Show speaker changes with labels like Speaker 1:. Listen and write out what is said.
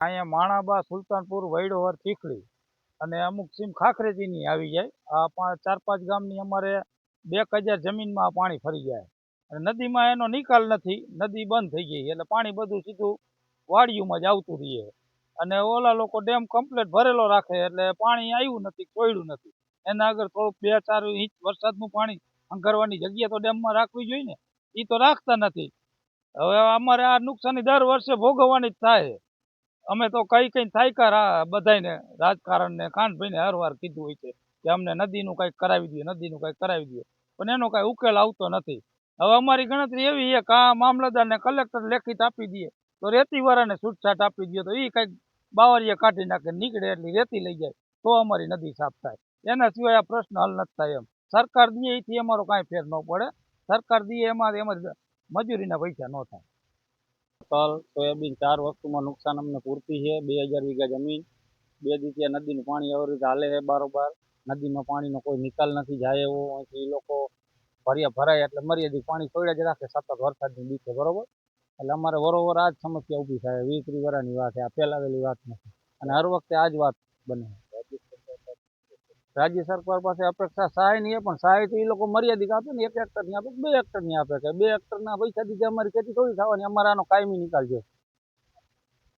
Speaker 1: અહીંયા માણાબા સુલતાનપુર વૈડોવર ચીખલી અને અમુક સીમ ખાખરેજીની આવી જાય. આ ચાર પાંચ ગામની અમારે બે હજાર જમીનમાં પાણી ફરી જાય. અને નદીમાં એનો નિકાલ નથી, નદી બંધ થઈ ગઈ એટલે પાણી બધું સીધું વાડીઓમાં જ આવતું રહીએ. અને ઓલા લોકો ડેમ કમ્પ્લેટ ભરેલો રાખે એટલે પાણી આવ્યું નથી, કોયડું નથી. એના આગળ થોડુંક બે ચાર ઇંચ વરસાદનું પાણી અંગરવાની જગ્યા તો ડેમમાં રાખવી જોઈએ ને. એ તો રાખતા નથી. હવે અમારે આ નુકસાની દર વર્ષે ભોગવવાની જ થાય. અમે તો કઈ કઈ થાયકા રા બધાયને, રાજકારણને કાનભાઈને હર વાર કીધું હોય છે કે અમને નદીનું કંઈક કરાવી દો નદીનું કંઈક કરાવી દો પણ એનો કાંઈ ઉકેલ આવતો નથી. હવે અમારી ગણતરી એવી છે કે આ મામલતદારને કલેક્ટર લેખિત આપી દઈએ, તો રેતીવાળાને છૂટછાટ આપી દઈએ, તો એ કંઈક બાવરીએ કાઢી નાખે, નીકળે એટલી રેતી લઈ જાય, તો અમારી નદી સાફ થાય. એના સિવાય આ પ્રશ્ન હલ નથી થાય એમ. સરકાર દે, એથી અમારો કાંઈ ફેર ન પડે. સરકાર દે, એમાં એમાં મજૂરીના પૈસા ન થાય. તલ, સોયાબીન ચાર વસ્તુમાં નુકસાન અમને પૂરતી છે. બે હજાર વીઘા જમીન, બે દીતિયા નદીનું પાણી આવી રીતે હાલે છે બારોબાર. નદીમાં પાણીનો કોઈ નિકાલ નથી, જાય એવો. અહીંથી લોકો ભર્યા, ભરાય એટલે મર્યાદિત પાણી છોડ્યા જ રાખે, સતત વરસાદની બીકે, બરોબર? એટલે અમારે વરોવર આ જ સમસ્યા ઊભી થાય. વીસ ત્રીસ વાત છે, આ ફેલાવેલી વાત નથી. અને હર વખતે આ જ વાત બને રાજ્ય સરકાર પાસે અપેક્ષા સહાય નહીં પણ સહાય તો એ લોકો મર્યાદિત આપે ને એક એક્ટરની આપે બે હેક્ટરની આપે કે બે હેક્ટરના પૈસા દીધે અમારી ખેતી થોડી થવાની, અમારે આનો કાયમી નિકાલ છે